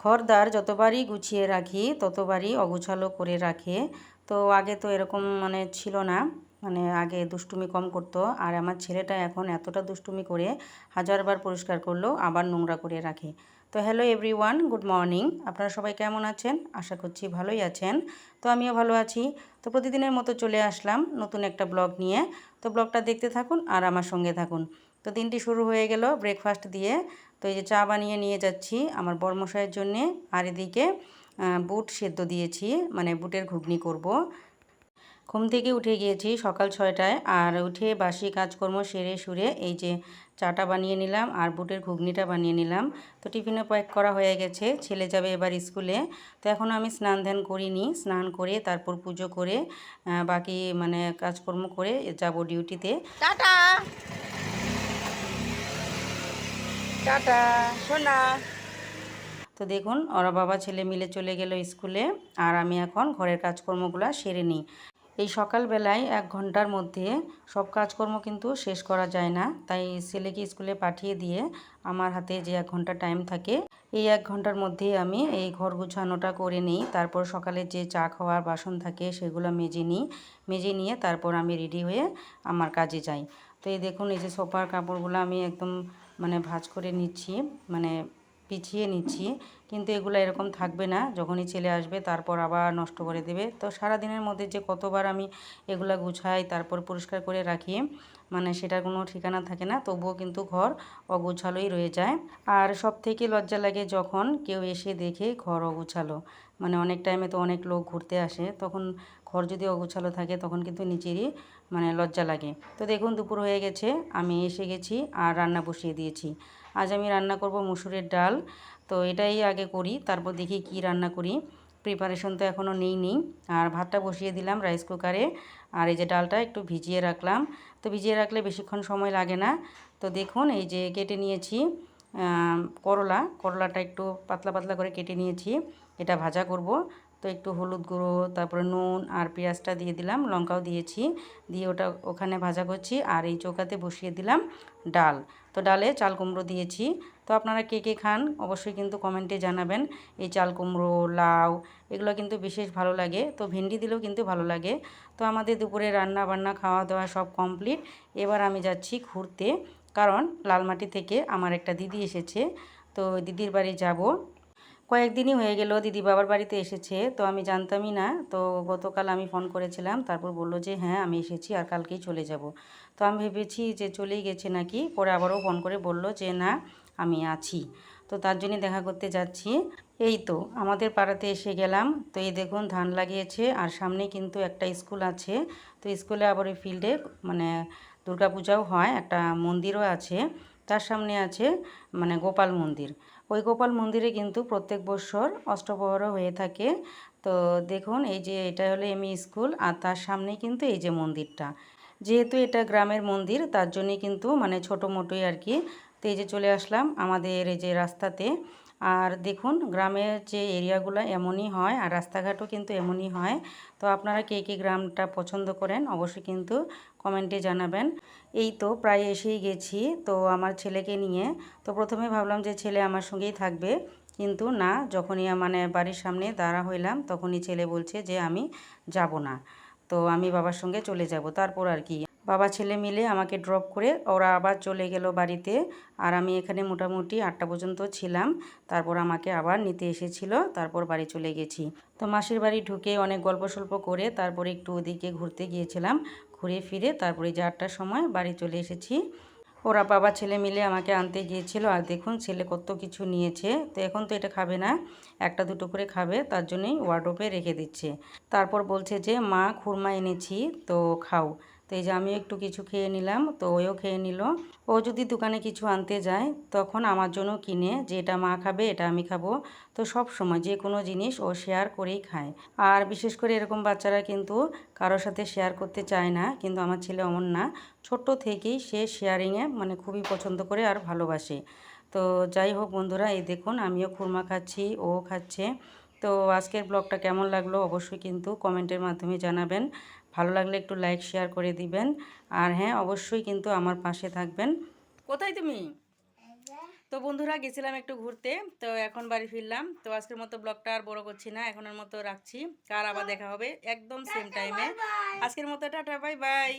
ঘরদার যতবারই গুছিয়ে রাখি, ততবারই অগুছালো করে রাখে। তো আগে তো এরকম মানে ছিল না। মানে আগে দুষ্টুমি কম করতো। আর আমার ছেলেটা এখন এতটা দুষ্টুমি করে হাজারবার পরিষ্কার করলেও আবার নোংরা করে রাখে। তো হ্যালো এভরিওয়ান, গুড মর্নিং। আপনারা সবাই কেমন আছেন? আশা করছি ভালোই আছেন। তো আমিও ভালো আছি। তো প্রতিদিনের মতো চলে আসলাম নতুন একটা ব্লগ নিয়ে। তো ব্লগটা দেখতে থাকুন আর আমার সঙ্গে থাকুন। তো দিনটি শুরু হয়ে গেল ব্রেকফাস্ট দিয়ে। তো এই যে চা বানিয়ে নিয়ে যাচ্ছি আমার বর্মশাইয়ের জন্যে। আর এদিকে বুট সেদ্ধ দিয়েছি মানে বুটের ঘুগনি করব। ঘুম থেকে উঠে গিয়েছি সকাল ছয়টায়। আর উঠে বাসি কাজকর্ম সেরে সুরে এই যে চাটা বানিয়ে নিলাম আর বুটের ঘুগনিটা বানিয়ে নিলাম। তো টিফিনে প্যাক করা হয়ে গেছে, ছেলে যাবে এবার স্কুলে। তো এখন আমি স্নান ধ্যান করিনি, স্নান করে তারপর পুজো করে বাকি মানে কাজকর্ম করে যাব ডিউটিতে টাটা! টাটা, সোনা। তো দেখুন, ওরা বাবা ছেলে মিলে চলে গেল স্কুলে, আর আমি এখন ঘরের কাজকর্মগুলো সেরে নিই। এই সকালবেলায় এক ঘণ্টার মধ্যে সব কাজকর্ম কিন্তু শেষ করা যায় না। তাই ছেলেকে স্কুলে পাঠিয়ে দিয়ে আমার হাতে যে এক ঘণ্টা টাইম থাকে, এই এক ঘণ্টার মধ্যে আমি এই ঘর গুছানোটা করে নিই। তারপর সকালে যে চা খাওয়ার বাসন থাকে, সেগুলো মেজে নিই। মেজে নিয়ে তারপর আমি রেডি হয়ে আমার কাজে যাই। তো এই দেখুন, এই যে সোফার কাপড়গুলো আমি একদম মানে ভাজ করে নিচ্ছি মানে পিছিয়ে নিচ্ছি। কিন্তু এগুলো এরকম থাকবে না, যখনই ছেলে আসবে তারপর আবার নষ্ট করে দেবে। তো সারা দিনের মধ্যে যে কতবার আমি এগুলো গুছাই, তারপর পরিষ্কার করে রাখি মানে সেটার কোনো ঠিকানা থাকে না, তবুও কিন্তু ঘর অগুছালোই রয়ে যায়। আর সব থেকে লজ্জা লাগে যখন কেউ এসে দেখে ঘর অগুছালো মানে অনেক টাইমে তো অনেক লোক ঘুরতে আসে, তখন ঘর যদি অগুছালো থাকে তখন কিন্তু নিচেরই মানে লজ্জা লাগে। তো দেখুন, দুপুর হয়ে গেছে, আমি এসে গেছি আর রান্না বসিয়ে দিয়েছি। আজ আমি রান্না করব মুসুরের ডাল। তো এটাই আগে করি, তারপর দেখি কি রান্না করি। প্রিপারেশন তো এখনও নেই নেই। আর ভাতটা বসিয়ে দিলাম রাইস কুকারে আর এই যে ডালটা একটু ভিজিয়ে রাখলাম। তো ভিজিয়ে রাখলে বেশিক্ষণ সময় লাগে না। তো দেখুন, এই যে কেটে নিয়েছি করলা। করলাটা একটু পাতলা পাতলা করে কেটে নিয়েছি। এটা ভাজা করব। তো একটু হলুদ গুঁড়ো, তারপরে নুন আর পেঁয়াজটা দিয়ে দিলাম, লঙ্কাও দিয়েছি। দিয়ে ওটা ওখানে ভাজা করছি আর এই চৌকাতে বসিয়ে দিলাম ডাল। তো ডালে চাল কুমড়ো দিয়েছি। তো আপনারা কে কে খান অবশ্যই কিন্তু কমেন্টে জানাবেন। এই চাল কুমড়ো, লাউ এগুলো কিন্তু বিশেষ ভালো লাগে। তো ভেন্ডি দিলেও কিন্তু ভালো লাগে। তো আমাদের দুপুরে রান্না বান্না খাওয়া দাওয়া সব কমপ্লিট। এবার আমি যাচ্ছি ঘুরতে। কারণ লালমাটি থেকে আমার একটা দিদি এসেছে। তো দিদির বাড়ি যাব। কয়েকদিনই হয়ে গেল, দিদি বাবার বাড়িতে এসেছে, তো আমি জানতামই না। তো গতকাল আমি ফোন করেছিলাম, তারপর বলল যে হ্যাঁ আমি এসেছি আর কালকেই চলে যাব। তো আমি ভেবেছি যে, চলেই গেছে নাকি? পরে আবারও ফোন করে বলল যে, না, আমি আছি। তো তার জন্য দেখা করতে যাচ্ছি। এই তো, আমাদের পাড়াতে এসে গেলাম। তো এই দেখুন, ধান লাগিয়েছে আর সামনে কিন্তু একটা স্কুল আছে। তো স্কুলে আবার ওই ফিল্ডে মানে দুর্গাপূজাও হয়, একটা মন্দিরও আছে। তার সামনে আছে মানে গোপাল মন্দির। ওই গোপাল মন্দিরে কিন্তু প্রত্যেক বছর অষ্টপ্রহর হয়ে থাকে। তো দেখুন, এই যে এটা হলো এমই স্কুল, আর তার সামনেই কিন্তু এই যে মন্দিরটা। যেহেতু এটা গ্রামের মন্দির, তার জন্যে কিন্তু মানে ছোটো মোটোই আর কি। তো এই যে চলে আসলাম আমাদের এই যে রাস্তাতে। আর দেখুন, গ্রামের যে এরিয়াগুলো এমনই হয় আর রাস্তাঘাটও কিন্তু এমনই হয়। তো আপনারা কে কে গ্রামটা পছন্দ করেন অবশ্যই কিন্তু কমেন্টে জানাবেন। এই তো প্রায় এসেই গেছি তো আমার ছেলেকে নিয়ে। তো প্রথমে ভাবলাম যে ছেলে আমার সঙ্গেই থাকবে। কিন্তু না, যখনই মানে বাড়ির সামনে দাঁড়া হইলাম তখনই ছেলে বলছে যে আমি যাব না। তো আমি বাবার সঙ্গে চলে যাব। তারপর আর কি বাবা, ছেলে মিলে আমাকে ড্রপ করে ওরা আবার চলে গেল বাড়িতে আর আমি এখানে মোটামুটি আটটা পর্যন্ত ছিলাম। তারপর আমাকে আবার নিতে এসেছিল, তারপর বাড়ি চলে গেছি। তো মাসির বাড়ি ঢুকে অনেক গল্প সল্প করে তারপরে একটু ওদিকে ঘুরতে গিয়েছিলাম, ঘুরে ফিরে তারপরে যে আটটার সময় বাড়ি চলে এসেছি। ওরা বাবা, ছেলে মিলে আমাকে আনতে গিয়েছিল আর দেখুন ছেলে কত কিছু নিয়েছে। তো এখন তো এটা খাবে না, একটা দুটো করে খাবে, তার জন্যই ওয়ার্ডোপে রেখে দিচ্ছে। তারপর বলছে যে, মা, খুরমা এনেছি, তো খাও। তো এই যে আমি একটু কিছু খেয়ে নিলাম, তো ওও খেয়ে নিল। ও যদি দোকানে কিছু আনতে যায়, তখন আমার জন্য কিনে যে এটা মা খাবে, এটা আমি খাব। তো সব সময় যে কোনো জিনিস ও শেয়ার করেই খায়। আর বিশেষ করে এরকম বাচ্চারা কিন্তু কারোর সাথে শেয়ার করতে চায় না, কিন্তু আমার ছেলে অমন না। ছোট্ট থেকেই সে শেয়ারিংয়ে মানে খুবই পছন্দ করে আর ভালোবাসে। তো যাই হোক বন্ধুরা, এই দেখুন আমিও খুরমা খাচ্ছি, ও খাচ্ছে। তো আজকের ব্লগটা কেমন লাগল অবশ্যই কিন্তু কমেন্টের মাধ্যমে জানাবেন। ভালো লাগলে একটু লাইক শেয়ার করে দিবেন। আর হ্যাঁ অবশ্যই কিন্তু আমার পাশে থাকবেন। কোথায় তুমি? তো বন্ধুরা, গেছিলাম একটু ঘুরতে। তো এখন বাড়ি ফিরলাম। তো আজকের মতো ব্লগটা আর বড় করছি না, এখনের মতো রাখছি। কার আবার দেখা হবে একদম সেম টাইমে আজকের মতো, টাটা বাই বাই